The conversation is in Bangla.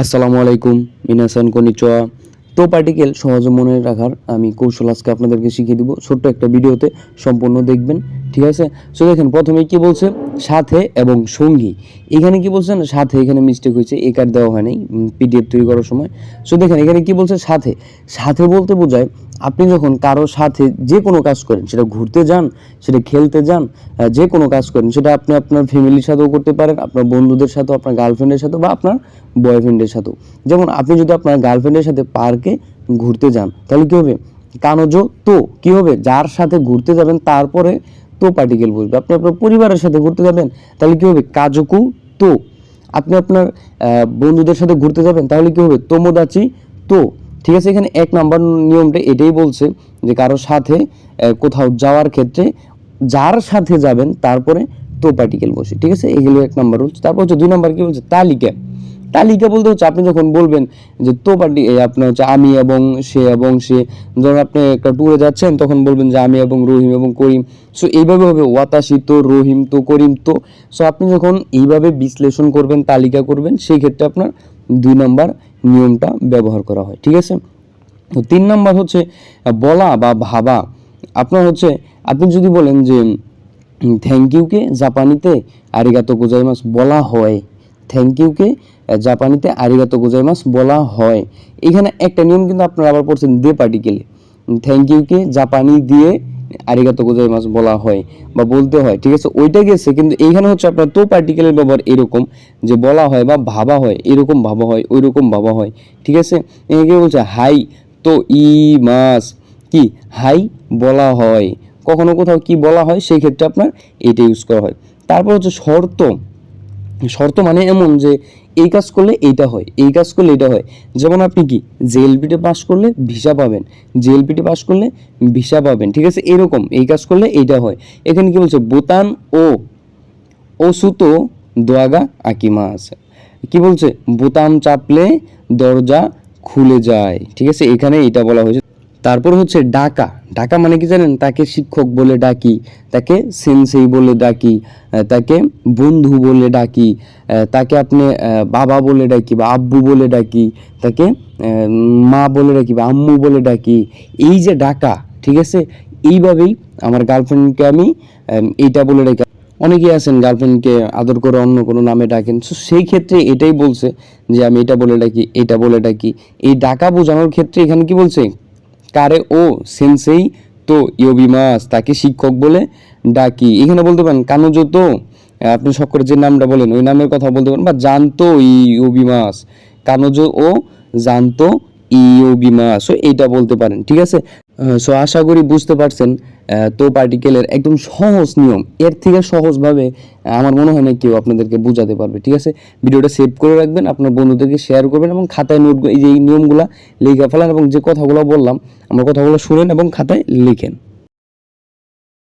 আসসালামু আলাইকুম মিনাসান কনিচোয়া। তো পার্টিকেল সহজে মনে রাখার আমি কৌশল আজকে আপনাদেরকে শিখিয়ে দিব। ছোট্ট একটা ভিডিওতে সম্পূর্ণ দেখবেন। ঠিক আছে? সো দেখেন, প্রথমে কি বলছে? সাথে এবং সঙ্গী। এখানে কি বলছেন? সাথে, এখানে মিস্টেক হয়েছে এ কার্ড দেওয়া হয় নাই পিডিএফ তৈরি করার সময়। সো দেখেন, এখানে কি বলছে? সাথে। সাথে বলতে বোঝায়, আপনি যখন কারও সাথে যে কোনো কাজ করেন, সেটা ঘুরতে যান, সেটা খেলতে যান যে কোনো কাজ করেন, সেটা আপনি আপনার ফ্যামিলির সাথেও করতে পারেন, আপনার বন্ধুদের সাথেও, আপনার গার্লফ্রেন্ডের সাথেও বা আপনার বয়ফ্রেন্ডের সাথেও। যেমন, আপনি যদি আপনার গার্লফ্রেন্ডের সাথে পার্কে ঘুরতে যান, তাহলে কি হবে? কানজ তো, কি হবে? যার সাথে ঘুরতে যাবেন, তারপরে তো পার্টিকেল বসবে। আপনি আপনার পরিবারের সাথে ঘুরতে যাবেন, তাহলে কি হবে? কাজকু তো। আপনি আপনার বন্ধুদের সাথে ঘুরতে যাবেন, তাহলে কি হবে? তোমোদাচি তো। ঠিক আছে, এখানে এক নাম্বার নিয়মটা এটাই বলছে যে কারোর সাথে কোথাও যাওয়ার ক্ষেত্রে যার সাথে যাবেন, তারপরে তো পার্টিকেল বসে। ঠিক আছে এগুলো এক নাম্বার রুলস তারপর হচ্ছে দুই নাম্বার কী বলছে? তালিকা। তালিকা বলতে হচ্ছে, আপনি যখন বলবেন যে তো পার্টি আপনার হচ্ছে আমি এবং সে এবং সে যখন আপনি একটা ট্যুরে যাচ্ছেন, তখন বলবেন যে আমি এবং রহিম এবং করিম। সো এইভাবে হবে, ওয়াতাসি তো, রহিম তো, করিম তো। সো আপনি যখন এইভাবে বিশ্লেষণ করবেন, তালিকা করবেন সেই ক্ষেত্রে আপনার দুই নম্বর নিয়মটা ব্যবহার করা হয়, ঠিক আছে? তো তিন নম্বর হচ্ছে, বলা বা ভাবা। আপনার হচ্ছে, আপনি যদি বলেন যে থ্যাংক ইউকে জাপানিতে, আরিগাতো গোজাইমাস বলা হয়। থ্যাংক ইউকে জাপানিতে আরিগাতো গোজাইমাস বলা হয়। এখানে একটা নিয়ম কিন্তু আপনারা আবার পড়ছেন দে পার্টিকেলে থ্যাংক ইউকে জাপানি দিয়ে আরিগাতো গোজাইমাস বলা হয় বা বলতে হয়, ঠিক আছে? ওইটা গেছে, কিন্তু এইখানে হচ্ছে আপনার তো পার্টিকেলের ব্যবহার এরকম যে বলা হয় বা ভাবা হয়, এরকম ভাবা হয় ওই রকম ভাবা হয়, ঠিক আছে? এখানে বলছে, হাই তো ই মাস। কি? হাই বলা হয়। কখনো কোথাও কি বলা হয়, সেই ক্ষেত্রে আপনার এটা ইউজ করা হয়। তারপর হচ্ছে শর্ত। শর্ত মানে এমন যে এই কাজ করলে এইটা হয়, এই কাজ করলে এটা হয়। যেমন আপনি কি জেএলপিতে পাস করলে ভিসা পাবেন জেএলপিতে পাস করলে ভিসা পাবেন, ঠিক আছে? এরকম, এই কাজ করলে এইটা হয়। এখানে কি বলছে? বোতান ও ও সুতো দোয়াগা আকিমা আছে। কি বলছে? বোতাম চাপলে দরজা খুলে যায়, ঠিক আছে? এখানে এটা বলা হয়েছে। তারপর হচ্ছে ডাকা। ডাকা মানে কি জানেন? তাকে শিক্ষক বলে ডাকি, তাকে সেন্সেই বলে ডাকি তাকে বন্ধু বলে ডাকি তাকে আপনি বাবা বলে ডাকি বা আব্বু বলে ডাকি, তাকে মা বলে ডাকি বা আম্মু বলে ডাকি। এই যে ডাকা, ঠিক আছে? এইভাবেই আমার গার্লফ্রেন্ডকে আমি এইটা বলে ডাকি। অনেকেই আছেন গার্লফ্রেন্ডকে আদর করে অন্য কোনো নামে ডাকেন। সো সেই ক্ষেত্রে এটাই বলছে যে, আমি এটা বলে ডাকি, এটা বলে ডাকি। এই ডাকা বোঝানোর ক্ষেত্রে এখানে কি বলছে? কারে, ও সেন্সেই তো ইয়োবিমাস তাকে শিক্ষক বলে ডাকি। এখানে বলতে পারেন, কানুজো তো আপনি সকর যে নামটা বলেন, ওই নামের কথা বলতে পারেন, বা জানতো ইয়োবিমাস কানুজো ও জানতো ইয়োবিমাস সো এইটা বলতে পারেন, ঠিক আছে? সো আশা করি বুঝতে পারছেন তো পার্টিকেলের একদম সহজ নিয়ম। এর থেকে সহজভাবে আমার মনে হয় না কেউ আপনাদেরকে বোঝাতে পারবে, ঠিক আছে? ভিডিওটা সেভ করে রাখবেন, আপনার বন্ধুদেরকে শেয়ার করবেন এবং খাতায় নোট এই যে এই নিয়মগুলো লিখে ফেলান এবং যে কথাগুলো বললাম, আমার কথাগুলো শুনেন এবং খাতায় লিখেন।